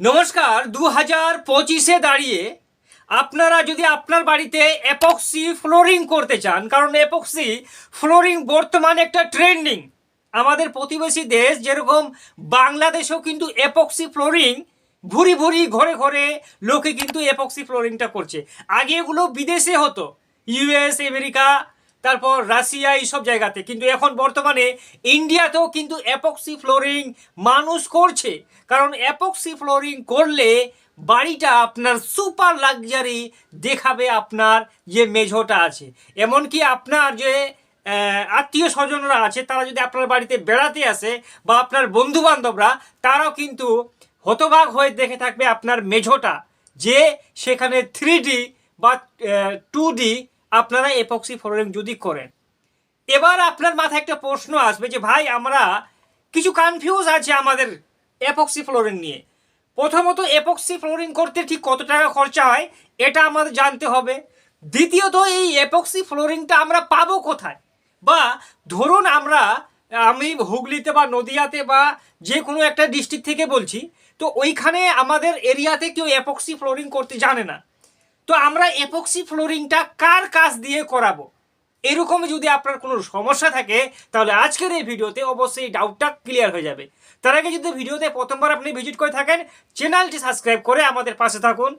নমস্কার দু হাজার পঁচিশে দাঁড়িয়ে আপনারা যদি আপনার বাড়িতে এপক্সি ফ্লোরিং করতে চান, কারণ এপক্সি ফ্লোরিং বর্তমানে একটা ট্রেন্ডিং আমাদের প্রতিবেশী দেশ, যেরকম বাংলাদেশেও কিন্তু এপক্সি ফ্লোরিং ভুরি ভুরি ঘরে ঘরে লোকে কিন্তু এপক্সি ফ্লোরিংটা করছে। আগে এগুলো বিদেশে হতো ইউএস আমেরিকা তারপর রাশিয়া এইসব জায়গাতে। কিন্তু এখন বর্তমানে ইন্ডিয়াতেও কিন্তু অ্যাপক্সি ফ্লোরিং মানুষ করছে। কারণ অ্যাপক্সি ফ্লোরিং করলে বাড়িটা আপনার সুপার লাক্সারি দেখাবে আপনার যে মেঝোটা আছে। এমনকি আপনার যে আত্মীয় স্বজনরা আছে, তারা যদি আপনার বাড়িতে বেড়াতে আসে বা আপনার বন্ধু বান্ধবরা তারাও কিন্তু হতবাক হয়ে দেখে থাকবে আপনার মেঝোটা। যে সেখানে থ্রি বা টু আপনারা এপক্সি ফ্লোরিং যদি করেন। এবার আপনার মাথায় একটা প্রশ্ন আসবে যে, ভাই, আমরা কিছু কনফিউজ আছে আমাদের এপক্সি ফ্লোরিং নিয়ে। প্রথমত এপক্সি ফ্লোরিং করতে ঠিক কত টাকা খরচা হয়, এটা আমাদের জানতে হবে। দ্বিতীয়ত, এই এপক্সি ফ্লোরিংটা আমরা পাবো কোথায়? বা ধরুন, আমরা, আমি হুগলিতে বা নদিয়াতে বা যে কোনো একটা ডিস্ট্রিক্ট থেকে বলছি, তো ওইখানে আমাদের এরিয়াতে কেউ এপক্সি ফ্লোরিং করতে জানে না। তো আমরা এপক্সি ফ্লোরিংটা কার কাজ দিয়ে করাবো? এরকম যদি আপনার কোনো সমস্যা থাকে, তাহলে আজকের এই ভিডিওতে অবশ্যই ডাউটটা ক্লিয়ার হয়ে যাবে। তার আগে যদি ভিডিওতে প্রথমবার আপনি ভিজিট করে থাকেন চ্যানেলটি সাবস্ক্রাইব করে আমাদের পাশে থাকুন।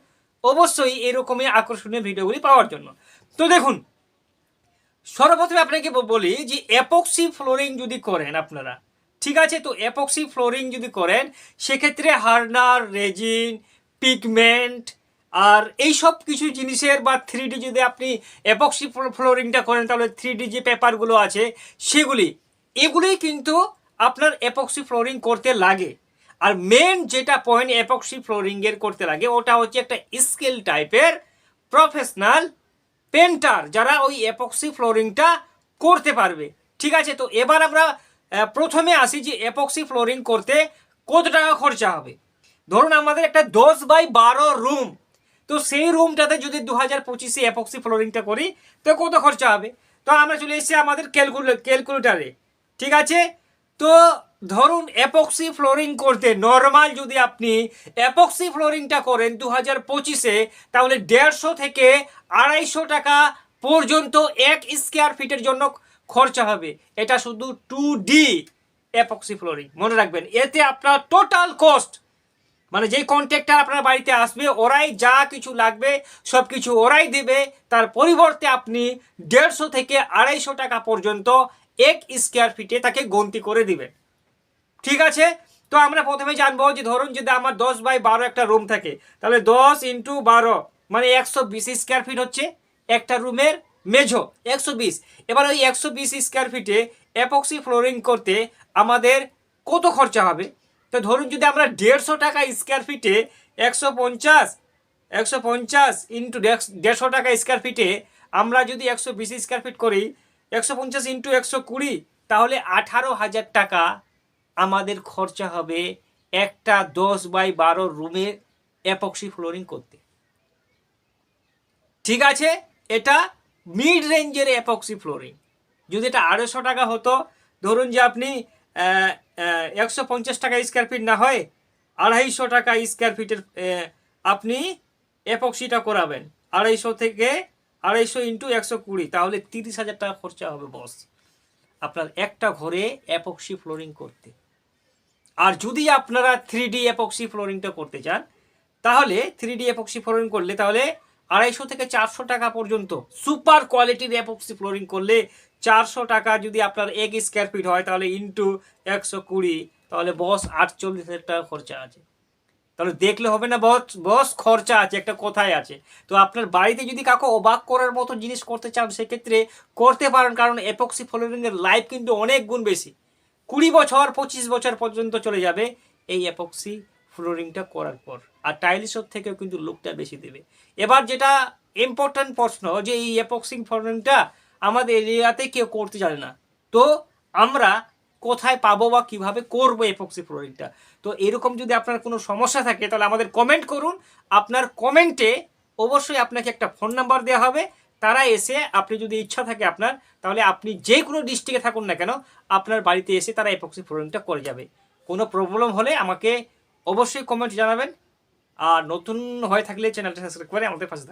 অবশ্যই এরকমই আকর্ষণীয় ভিডিওগুলি পাওয়ার জন্য। তো দেখুন, সর্বপ্রথমে আপনাকে বলি যে এপক্সি ফ্লোরিং যদি করেন আপনারা, ঠিক আছে? তো এপক্সি ফ্লোরিং যদি করেন, সেক্ষেত্রে হার্নার, রেজিন পিগমেন্ট আর এই সব কিছু জিনিসের বা থ্রি যদি আপনি অ্যাপক্সি ফ্লোরিংটা করেন, তাহলে থ্রি যে পেপারগুলো আছে, সেগুলি, এগুলোই কিন্তু আপনার অ্যাপক্সি ফ্লোরিং করতে লাগে। আর মেন যেটা পয়েন্ট এপক্সি ফ্লোরিংয়ের করতে লাগে, ওটা হচ্ছে একটা স্কিল টাইপের প্রফেশনাল পেন্টার যারা ওই অ্যাপক্সি ফ্লোরিংটা করতে পারবে। ঠিক আছে? তো এবার আমরা প্রথমে আসি যে অ্যাপক্সি ফ্লোরিং করতে কত টাকা খরচা হবে। ধরুন আমাদের একটা দশ বাই বারো রুম তো সেই রুমটাতে যদি দু হাজার পঁচিশে এপক্সি ফ্লোরিংটা করি, তো কত খরচা হবে? তো আমরা চলে এসেছি আমাদের ক্যালকুলে ক্যালকুলেটারে ঠিক আছে? তো ধরুন এপক্সি ফ্লোরিং করতে নর্মাল যদি আপনি এপক্সি ফ্লোরিংটা করেন দু হাজার পঁচিশে, তাহলে দেড়শো থেকে আড়াইশো টাকা পর্যন্ত এক স্কোয়ার ফিটের জন্য খরচা হবে। এটা শুধু টু ডি অ্যাপক্সি ফ্লোরিং মনে রাখবেন। এতে আপনার টোটাল কস্ট মানে যেই কন্ট্রাক্টর আপনার বাড়িতে আসবে, ওরাই যা কিছু লাগবে সব কিছু ওরাই দেবে। তার পরিবর্তে আপনি দেড়শো থেকে আড়াইশো টাকা পর্যন্ত এক স্কোয়ার ফিটে তাকে গন্তি করে দিবেন। ঠিক আছে? তো আমরা প্রথমে জানব যে ধরুন যদি আমার দশ বাই বারো একটা রুম থাকে, তাহলে দশ ইন্টু বারো মানে একশো বিশ স্কোয়ার ফিট হচ্ছে একটা রুমের মেঝো, একশো বিশ। এবার ওই একশো বিশ স্কোয়ার ফিটে অ্যাপক্সি ফ্লোরিং করতে আমাদের কত খরচা হবে? তো ধরুন যদি আমরা দেড়শো টাকা স্কোয়ার ফিটে একশো পঞ্চাশ একশো পঞ্চাশ ইন্টু দেড়শো টাকা স্কোয়ার ফিটে আমরা যদি একশো বিশ স্কোয়ার ফিট করি, একশো পঞ্চাশ ইন্টু একশো কুড়ি, তাহলে আঠারো হাজার টাকা আমাদের খরচা হবে একটা দশ বাই বারো রুমের অ্যাপক্সি ফ্লোরিং করতে। ঠিক আছে? এটা মিড রেঞ্জের অ্যাপক্সি ফ্লোরিং যদি এটা আড়াইশো টাকা হতো, ধরুন যে আপনি একশো পঞ্চাশ টাকা স্কোয়ার ফিট না হয়, আড়াইশো টাকা স্কোয়ার ফিটের আপনি অ্যাপক্সিটা করাবেন। আড়াইশো থেকে আড়াইশো ইন্টু একশো কুড়ি, তাহলে তিরিশ হাজার টাকা খরচা হবে বস আপনার একটা ঘরে অ্যাপক্সি ফ্লোরিং করতে। আর যদি আপনারা থ্রি ডি অ্যাপক্সি ফ্লোরিংটা করতে চান, তাহলে থ্রি ডি অ্যাপক্সি ফ্লোরিং করলে তাহলে আড়াইশো থেকে চারশো টাকা পর্যন্ত সুপার কোয়ালিটির অ্যাপক্সি ফ্লোরিং করলে চারশো টাকা যদি আপনার এক স্কোয়ার ফিট হয়, তাহলে ইন্টু একশো কুড়ি, তাহলে বস আটচল্লিশ হাজার টাকা খরচা আছে। তাহলে দেখলে হবে না বস বস খরচা আছে, একটা কোথায় আছে। তো আপনার বাড়িতে যদি কাউকে অবাক করার মতো জিনিস করতে চান, সেক্ষেত্রে করতে পারেন, কারণ এপক্সি ফ্লোরিংয়ের লাইফ কিন্তু অনেক গুণ বেশি। কুড়ি বছর, পঁচিশ বছর পর্যন্ত চলে যাবে এই অ্যাপক্সি ফ্লোরিংটা করার পর। আর টাইলিসের থেকেও কিন্তু লুকটা বেশি দেবে। এবার যেটা ইম্পর্ট্যান্ট প্রশ্ন, যে এই অ্যাপক্সি ফ্লোরিংটা আমাদের এরিয়াতে কেউ করতে জানে না। তো আমরা কোথায় পাবো বা কীভাবে করব এপক্সি ফ্লোরিংটা? তো এরকম যদি আপনার কোনো সমস্যা থাকে, তাহলে আমাদের কমেন্ট করুন। আপনার কমেন্টে অবশ্যই আপনাকে একটা ফোন নাম্বার দেওয়া হবে। তারা এসে আপনি যদি ইচ্ছা থাকে আপনার, তাহলে আপনি যে কোনো ডিস্ট্রিক্টে থাকুন না কেন, আপনার বাড়িতে এসে তারা এপক্সি ফ্লোরিংটা করে যাবে। কোনো প্রবলেম হলে আমাকে অবশ্যই কমেন্ট জানাবেন। আর নতুন হয়ে থাকলে চ্যানেলটা সাবস্ক্রাইব করে আমাদের পাশে থাকবে